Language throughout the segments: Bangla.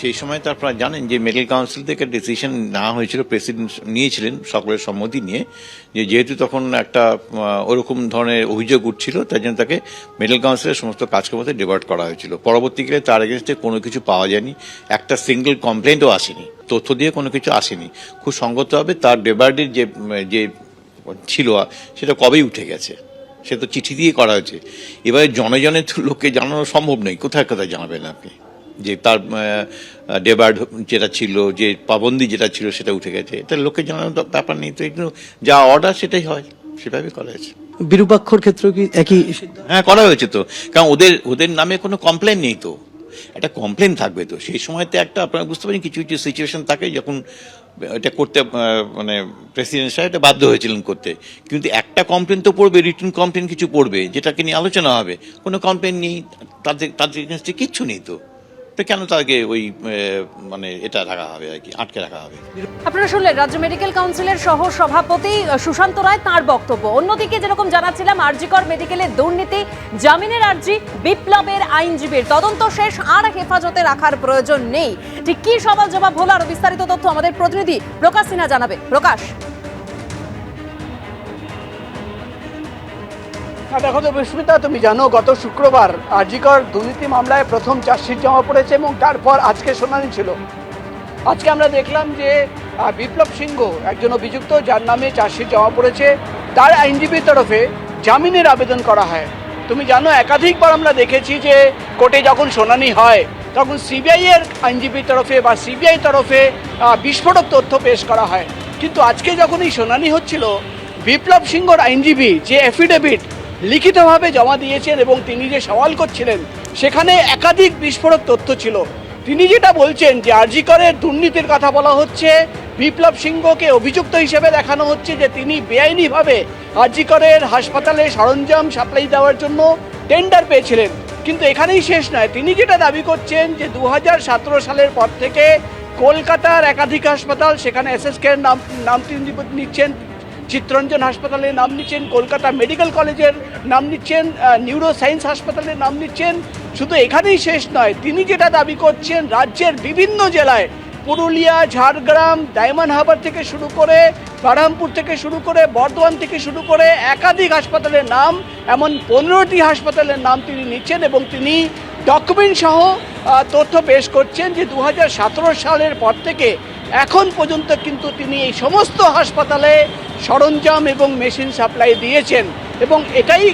সেই সময় তো আপনারা জানেন যে মেডিকেল কাউন্সিল থেকে ডিসিশন নেওয়া হয়েছিল, প্রেসিডেন্ট নিয়েছিলেন সকলের সম্মতি নিয়ে, যে যেহেতু তখন একটা ওরকম ধরনের অভিযোগ উঠছিল তাই জন্য তাকে মেডিকেল কাউন্সিলের সমস্ত কাজকর্মতে ডিভার্ট করা হয়েছিল। পরবর্তীকালে তার এগেনস্টে কোনো কিছু পাওয়া যায়নি, একটা সিঙ্গেল কমপ্লেন্টও আসেনি, তথ্য দিয়ে কোনো কিছু আসেনি। খুব সঙ্গতভাবে তার ডেবার্ডের যে যে ছিল, সেটা কবেই উঠে গেছে, সে তো চিঠি দিয়ে করা হয়েছে। এবারে জনে লোককে জানানো সম্ভব নয়, কোথায় কোথায় জানাবেন আপনি? যে তার ডেবার্ড যেটা ছিল যে পাবন্দি যেটা ছিল সেটা উঠে গেছে। এটা লোককে জানানোর ব্যাপার নেই তো এগুলো যা অর্ডার সেটাই হয় সেভাবে করা হয়েছে। বিরূপাক্ষর ক্ষেত্রেও কি একই হ্যাঁ করা হয়েছে তো। কারণ ওদের ওদের নামে কোনো কমপ্লেন নেই তো। একটা কমপ্লেন থাকবে তো। সেই সময়তে একটা আপনারা বুঝতে পারেন কিছু কিছু সিচুয়েশন থাকে যখন এটা করতে মানে প্রেসিডেন্ট সাহেব এটা বাধ্য হয়েছিলেন করতে। কিন্তু একটা কমপ্লেন তো পড়বে রিটার্ন কমপ্লেন কিছু পড়বে যেটাকে নিয়ে আলোচনা হবে। কোনো কমপ্লেন নেই তাদের তাদের এগেনস্টে কিচ্ছু নেই তো। কেন তাদেরকে ওই মানে এটা রাখা হবে আর কি, আটকে রাখা হবে? আপনারা শুনলেন রাজ্য মেডিকেল কাউন্সিলের সহ সভাপতি সুশান্ত রায়, তার বক্তব্য। অন্যদিকে যেরকম জানাচ্ছিলাম, আরজিকর মেডিকেলের দুর্নীতি, জামিনের আর্জি বিপ্লবের আইনজীবীর। তদন্ত শেষ, আর হেফাজতে রাখার প্রয়োজন নেই। ঠিক কি সওয়াল জবাব হলো আরও বিস্তারিত তথ্য আমাদের প্রতিনিধি প্রকাশ সিনহা জানাবে। প্রকাশ। দেখো তো বিস্মিতা, তুমি জানো গত শুক্রবার আরজিকর দুর্নীতি মামলায় প্রথম চার্জশিট জমা পড়েছে এবং তারপর আজকে শুনানি ছিল। আজকে আমরা দেখলাম যে বিপ্লব সিংহ একজন অভিযুক্ত, যার নামে চার্জশিট জমা পড়েছে, তার আইনজীবীর তরফে জামিনের আবেদন করা হয়। তুমি জানো, একাধিকবার আমরা দেখেছি যে, কোর্টে যখন শুনানি হয়, তখন সিবিআই এর আইনজীবীর তরফে বা সিবিআই তরফে বিস্ফোরক তথ্য পেশ করা হয়। কিন্তু আজকে যখন এই শুনানি হচ্ছিল, বিপ্লব সিংহর আইনজীবী যে এফিডেভিট লিখিতভাবে জমা দিয়েছেন এবং তিনি যে সওয়াল করছিলেন, সেখানে একাধিক বিস্ফোরক তথ্য ছিল। তিনি যেটা বলছেন যে আরজিকরের দুর্নীতির কথা বলা হচ্ছে, বিপ্লব সিংহকে অভিযুক্ত হিসেবে দেখানো হচ্ছে যে তিনি বেআইনিভাবে আরজিকরের হাসপাতালে সরঞ্জাম সাপ্লাই দেওয়ার জন্য টেন্ডার পেয়েছিলেন। কিন্তু এখানেই শেষ নয়, তিনি যেটা দাবি করছেন যে দু হাজার সতেরো সালের পর থেকে কলকাতার একাধিক হাসপাতাল সেখানে এসএসকে নাম নাম তিনি নিচ্ছেন। চিত্তরঞ্জন হাসপাতালের নাম নিচ্ছেন, কলকাতা মেডিকেল কলেজের নাম নিচ্ছেন নিউরো সায়েন্স হাসপাতালের নাম নিচ্ছেন। শুধু এখানেই শেষ নয়, তিনি যেটা দাবি করছেন, রাজ্যের বিভিন্ন জেলায়, পুরুলিয়া, ঝাড়গ্রাম, ডায়মন্ড হারবার থেকে শুরু করে বারহামপুর থেকে শুরু করে, বর্ধমান থেকে শুরু করে একাধিক হাসপাতালের নাম, এমন পনেরোটি হাসপাতালের নাম তিনি নিচ্ছেন এবং তিনি ডকুমেন্ট সহ তথ্য পেশ করছেন যে দু হাজার সতেরো সালের পর থেকে এখন পর্যন্ত কিন্তু তিনি এই সমস্ত হাসপাতালে সরঞ্জাম এবং মেশিন সাপ্লাই দিয়েছেন। এবং এটাই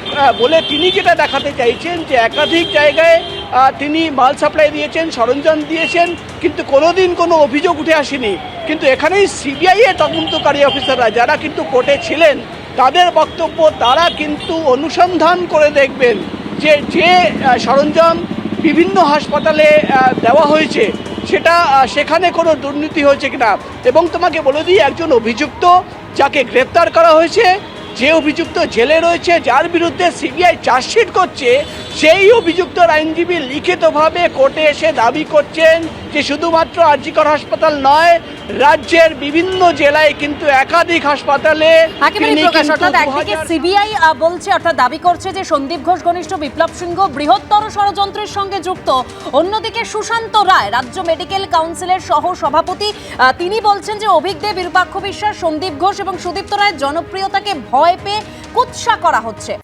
বলে তিনি যেটা দেখাতে চাইছেন যে একাধিক জায়গায় তিনি মাল সাপ্লাই দিয়েছেন, সরঞ্জাম দিয়েছেন, কিন্তু কোনোদিন কোনো অভিযোগ উঠে আসেনি। কিন্তু এখানেই সিবিআই এর তদন্তকারী অফিসাররা যারা কিন্তু কোর্টে ছিলেন, তাদের বক্তব্য তারা কিন্তু অনুসন্ধান করে দেখবেন যে যে সরঞ্জাম বিভিন্ন হাসপাতালে দেওয়া হয়েছে, সেটা সেখানে কোনো দুর্নীতি হয়েছে কিনা। এবং তোমাকে বলে দিই, একজন অভিযুক্ত যাকে গ্রেপ্তার করা হয়েছে যে অভিযুক্ত জেলে রয়েছে যার বিরুদ্ধে সিবিআই চার্জশিট করছে সেই অভিযুক্তর আইনজীবী লিখিতভাবে কোর্টে এসে দাবি করছেন যে শুধুমাত্র আরজিকর হাসপাতাল নয় রাজ্যের বিভিন্ন জেলায় কিন্তু একাধিক হাসপাতালে একেবারে তিনি প্রকাশ কিন্তু অর্থাৎ একদিকে 2000 সিবিআই বলছে অর্থাৎ দাবি করছে যে সন্দীপ ঘোষ ঘনিষ্ঠ বিপ্লব সিংহ বৃহত্তর ষড়যন্ত্রের সঙ্গে যুক্ত। অন্যদিকে সুশান্ত রায় রাজ্য মেডিকেল কাউন্সিলের সহ সভাপতি তিনি বলছেন যে অভিজ্ঞ বিরূপাক্ষ বিশ্বাস সন্দীপ ঘোষ এবং সুদীপ্ত রায়ের জনপ্রিয়তাকে ভয় পেয়ে কুৎসা করা হচ্ছে।